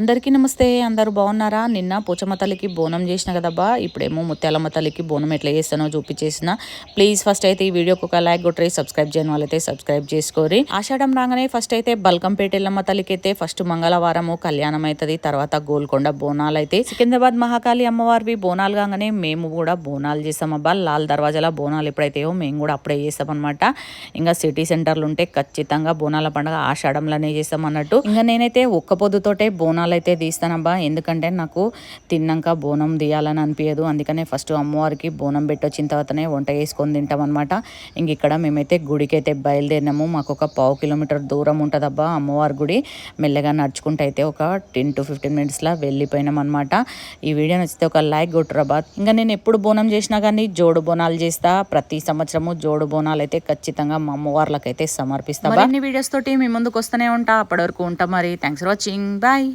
అందరికీ నమస్తే అందరూ బాగున్నారా? నిన్న పోచమ్మ తల్లికి బోనం చేసిన కదబ్బా ఇప్పుడేమో ముత్యాలమ్మ తల్లికి బోనం ఎట్లా చేస్తానో చూపించేసిన. ప్లీజ్ ఫస్ట్ అయితే ఈ వీడియోకి ఒక లైక్ కొట్టరి సబ్స్క్రైబ్ చేయని వాళ్ళైతే సబ్స్క్రైబ్ చేసుకోరి ఆషాఢం రాగానే ఫస్ట్ అయితే బల్కంపేట ఎల్లమ్మ తల్లికి అయితే ఫస్ట్ మంగళవారము కళ్యాణం అవుతుంది తర్వాత గోల్కొండ బోనాలు అయితే సికింద్రాబాద్ మహాకాళి అమ్మవారివి బోనాలు కాగానే మేము కూడా బోనాలు చేస్తామబ్బా లాల్ దర్వాజాల బోనాలు ఎప్పుడైతే మేము కూడా అప్పుడే చేస్తామన్నమాట ఇంకా సిటీ సెంటర్లు ఉంటే ఖచ్చితంగా బోనాల పండుగ ఆషాఢంలోనే చేస్తాం అన్నట్టు. ఇంకా నేనైతే ఒక్క పొద్దుతోటే బోనాలు అయితే తీస్తానబ్బా. ఎందుకంటే నాకు తిన్నాక బోనం తీయాలని అనిపించదు అందుకనే ఫస్ట్ అమ్మవారికి బోనం పెట్టి వచ్చిన తర్వాతనే వంట చేసుకొని తింటాం అనమాట ఇంక ఇక్కడ మేమైతే గుడికి అయితే బయలుదేరినాము. మాకు ఒక పావు కిలోమీటర్ దూరం ఉంటుందబ్బా అమ్మవారి గుడి. మెల్లగా నడుచుకుంటూ అయితే ఒక టెన్ టు ఫిఫ్టీన్ మినిట్స్లో వెళ్ళిపోయినాం అనమాట ఈ వీడియో నచ్చితే ఒక లైక్ కొట్టురాబా ఇంకా నేను ఎప్పుడు బోనం చేసినా కానీ జోడు బోనాలు చేస్తా. ప్రతి సంవత్సరము జోడు బోనాలు అయితే ఖచ్చితంగా మా అమ్మవార్లకైతే సమర్పిస్తా మరిన్ని వీడియోస్ తోటి మీ ముందుకు వస్తూనే ఉంటా. అప్పటి వరకు ఉంటా మరి. Thanks for watching bye